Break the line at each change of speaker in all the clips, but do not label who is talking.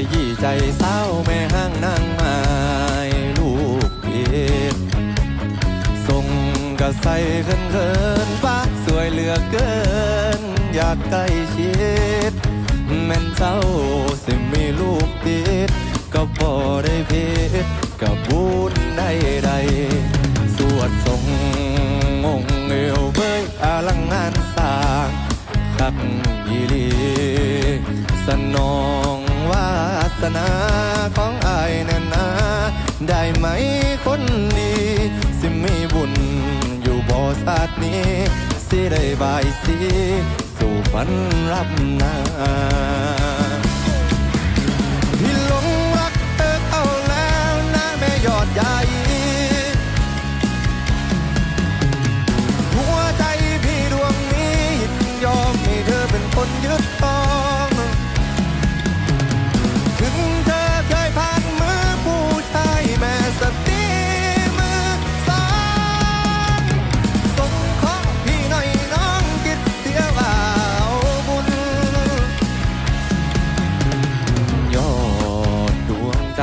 ยยี่ใจเศร้าแม่ห้างนางไม้ลูกเอ็ดส่งกระใสเขินเขินๆฟ้าสวยเหลือเกิน อยากใกล้ชิดแม่นเจ้าสิมีลูกติดก็พอได้เพชกับบุญได้ใด สวดทรงองเอวเบยอาลังงานสร้างคักยีลีสนอง นาของอายแน่นนาได้ไหมคนดีสิมีบุญอยู่บ่ศาสตร์นี้ สิได้บายสีสู่ฝันรับหนา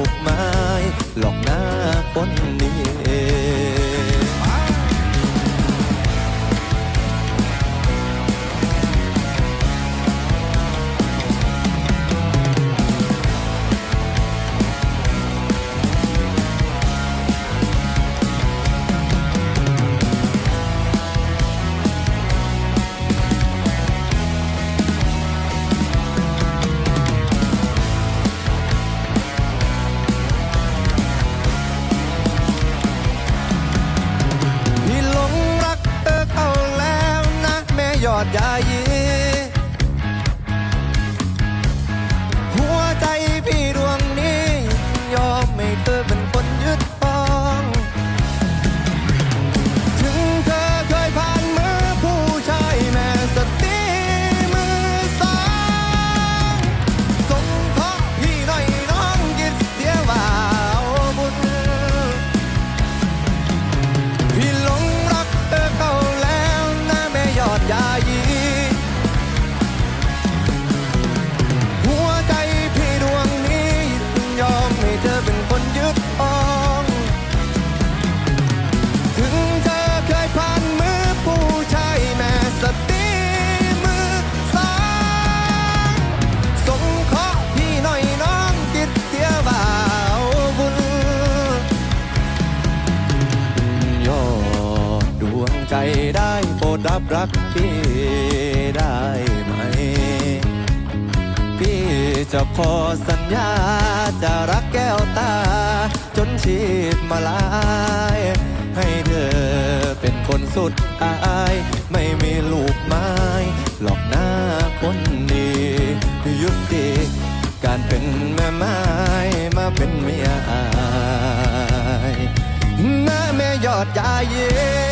ก แใจได้โปรดรับรักพี่ได้ไหม พี่จะขอสัญญาจะรักแก้วตา จนชีพมาลาย ให้เธอเป็นคนสุดท้าย ไม่มีลูกไม้ หลอกหน้าคนดียุติการเป็นแม่ไม้มาเป็นเมียอายแม่แม่ยอดยาเย่